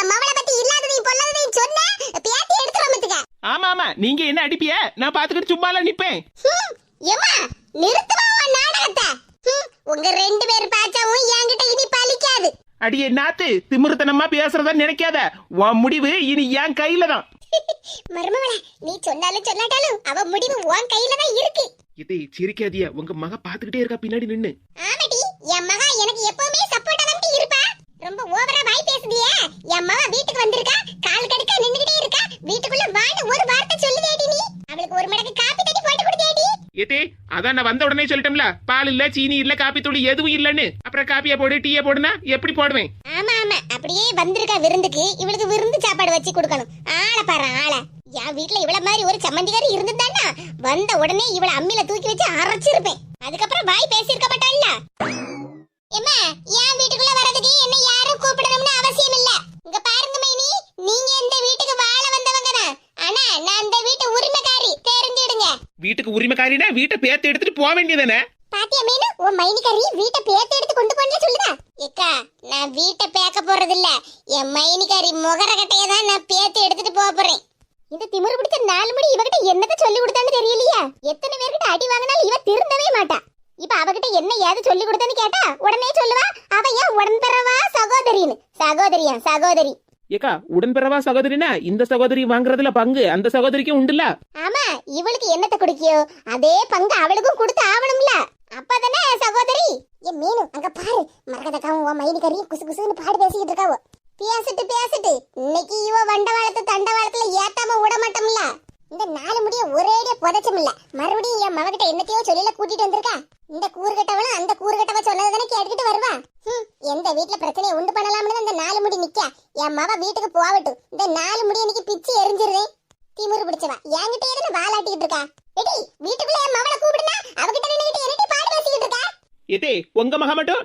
என் மவளை பத்தி இல்லாததையும் பொல்லாததையும் சொன்ன பேத்தி எடுத்துரும் மத்துக்க ஆமா ஆமா. நீங்க என்ன அடிப்பிய? நான் பாத்துக்கிட்டு சும்மாலாம் நிப்பேன். எம்மா நிறுத்துமா உன் நாடகத்தை? உங்க ரெண்டு பேர் பேச்சாவும் என்கிட்ட இனி பலிக்காது அடியே நாத்து திமிருத்தனமா பேசுறதா நினைக்காத. உன் முடிவு இனி என் கையில தான் மருமவள நீ சொன்னாலும் சொல்லாட்டாலும் அவ முடிவு உன் கையில தான் இருக்கு. இதை சிரிக்காதிய உங்க மக பாத்துக்கிட்டே இருக்கா பின்னாடி நின்னு. ஆமாடி என் மகா எனக்கு எப்பவுமே சப்போர்ட்டா தான் இருப்பா ரொம்ப ஓவரா வாய் பேசுதியே என் மகா வீட்டுக்கு வந்திருக்கா கால் கடுக்க நின்னுகிட்டே இருக்கா வீட்டுக்குள்ள வான்னு ஒரு வார்த்தை சொல்லுதேடி நீ அவளுக்கு ஒரு மடக்கு காப்பி தட்டி போட்டு கொடுத்தேடி அதான் நான் வந்த உடனே சொல்லிட்டோம்ல பால் இல்ல சீனி இல்ல காப்பி தூள் எதுவும் இல்லன்னு. அப்புறம் காப்பியா போடு டீயா போடுனா எப்படி போடுவேன்? ஆமா ஆமா. அப்படியே வந்திருக்கா விருந்துக்கு இவளுக்கு விருந்து சாப்பாடு வச்சு கொடுக்கணும். ஆளை பாரு ஆளை. என் வீட்ல இவள மாதிரி ஒரு சம்மந்திகாரி இருந்திருந்தான்னா வந்த உடனே இவள அம்மில தூக்கி வச்சு அரைச்சிருப்பேன். அதுக்கப்புறம் வாய் பேசியிருக்க மாட்டாள்ல எம்மா என் வீட்டுக்குள்ள வரதுக்கு என்ன யாரும் கூப்பிடணும்னு அவசியம் இல்ல இங்க பாருங்க மைனி நீங்க இந்த வீட்டுக்கு வாழ வந்தவங்க தான் ஆனா நான் இந்த வீட்டு உரிமைக்காரி தெரிஞ்சிடுங்க வீட்டுக்கு உரிமைக்காரினா வீட்டை பேத்து எடுத்துட்டு போக வேண்டியதானே பாத்தியா மீனு உன் மைனிக்கறி வீட்டை பேத்து எடுத்து கொண்டு போன்னு சொல்லுதா? ஏக்கா நான் வீட்டை பேக்க போறது இல்ல என் மைனிக்கறி முகர கட்டைய தான் நான் பேத்து எடுத்துட்டு போக போறேன். இந்த திமிரு பிடிச்ச நாலு மணி இவகிட்ட என்னத்த சொல்லி கொடுத்தான்னு தெரியலையா? எத்தனை பேர்கிட்ட அடி வாங்கினாலும் இவ திருந்தவே மாட்டா. இப்ப அவகிட்ட என்ன ஏது சொல்லி கொடுத்தேன்னு கேட்டா உடனே சொல்லுவா அவ ஏன் உடன்பிறவா சகோதரின்னு. சகோதரியா சகோதரி. ஏக்கா உடன்பிறவா சகோதரினா இந்த சகோதரி வாங்குறதுல பங்கு அந்த சகோதரிக்கும் உண்டுல ஆமா இவளுக்கு என்னத்த குடிக்கியோ? அதே பங்கு அவளுக்கும் கொடுத்து ஆவணும்ல? அப்பதானே சகோதரி? ஏ மீனு அங்க பாரு. மரகதக்காவும் உன் மைனிக்கறியும் குசு குசுன்னு பாடு பேசிக்கிட்டு இருக்காவோ. பேசிட்டு பேசிட்டு. இன்னைக்கு இவ வண்டவாளத்து தண்டவாளத்துல ஏத்தாம விட மாட்டோம்ல? இந்த நாலு முடிய ஒரேடியா புதைச்சமில்ல மறுபடியும் என் மககிட்ட என்னத்தையோ சொல்லில கூட்டிட்டு வந்திருக்கா இந்த கூறுகட்டவளும் அந்த கூறு இந்த வீட்டுல பிரச்சனையை உண்டு பண்ணலாம்னு இந்த நாலு முடி நிக்க. என் மவ வீட்டுக்கு போகட்டும். இந்த நாலு முடி இன்னைக்கு பிச்சு எரிஞ்சிருவேன் திமுரு பிடிச்சவா. என்கிட்ட எதுன்னு வாலாட்டிக்கிட்டு இருக்கா? எடி வீட்டுக்குள்ள என் மவளை கூப்பிடுனா அவகிட்ட நின்னுகிட்டு என்னடி பாடு பேசிக்கிட்டு இருக்கா? எதே உங்க மக மட்டும்